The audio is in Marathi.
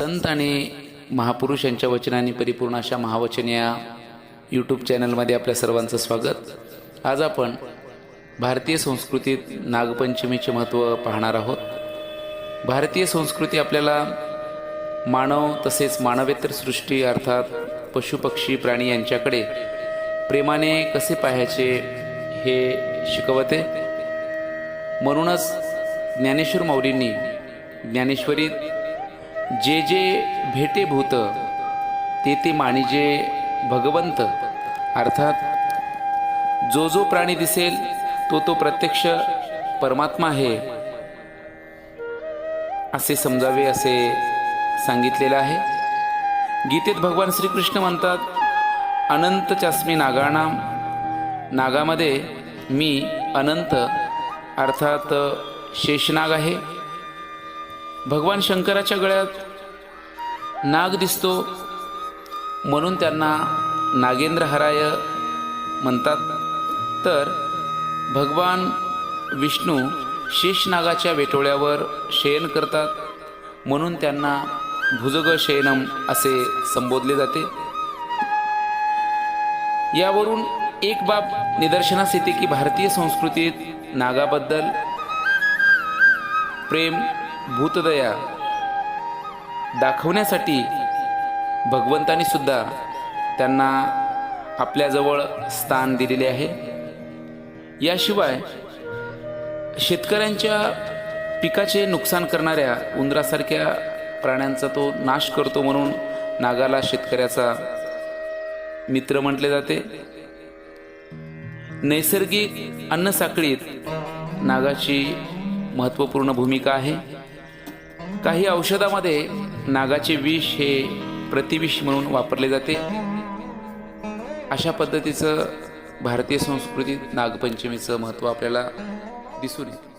संत आणि महापुरुष यांच्या वचनाने परिपूर्ण अशा महावचन या यूट्यूब चॅनलमध्ये आपल्या सर्वांचं स्वागत. आज आपण भारतीय संस्कृतीत नागपंचमीचे महत्त्व पाहणार आहोत. भारतीय संस्कृती आपल्याला मानव तसेच मानवेतर सृष्टी अर्थात पशुपक्षी प्राणी यांच्याकडे प्रेमाने कसे पाहायचे हे शिकवते. म्हणूनच ज्ञानेश्वर मौलींनी ज्ञानेश्वरीत जे जे भेटे भूत ते ते मानिजे भगवंत. अर्थात जो जो प्राणी दिसेल तो तो प्रत्यक्ष परमात्मा आहे. असे समजावे असे सांगितलेलं आहे. गीतेत भगवान श्रीकृष्ण म्हणतात अनंत चास्मी नागाणाम नागामध्ये मी अनंत अर्थात शेषनाग आहे. भगवान शंकराच्या गळ्यात नाग दिसतो म्हणून त्यांना नागेंद्र हराय म्हणतात. तर भगवान विष्णू शेषनागाच्या वेटोळ्यावर शयन करतात म्हणून त्यांना भुजग शयनम असे संबोधले जाते. यावरून एक बाब निदर्शनास येते की भारतीय संस्कृतीत नागाबद्दल प्रेम भूतदया दाखवण्यासाठी भगवंतानी सुद्धा त्यांना आपल्याजवळ स्थान दिलेले आहे. याशिवाय शेतकऱ्यांच्या पिकाचे नुकसान करणाऱ्या उंदरासारख्या प्राण्यांचा तो नाश करतो म्हणून नागाला शेतकऱ्याचा मित्र म्हटले जाते. नैसर्गिक अन्नसाखळीत नागाची महत्त्वपूर्ण भूमिका आहे. काही औषधामध्ये नागाचे विष हे प्रतिविष म्हणून वापरले जाते. अशा पद्धतीचं भारतीय संस्कृतीत नागपंचमीचं महत्त्व आपल्याला दिसून येतं.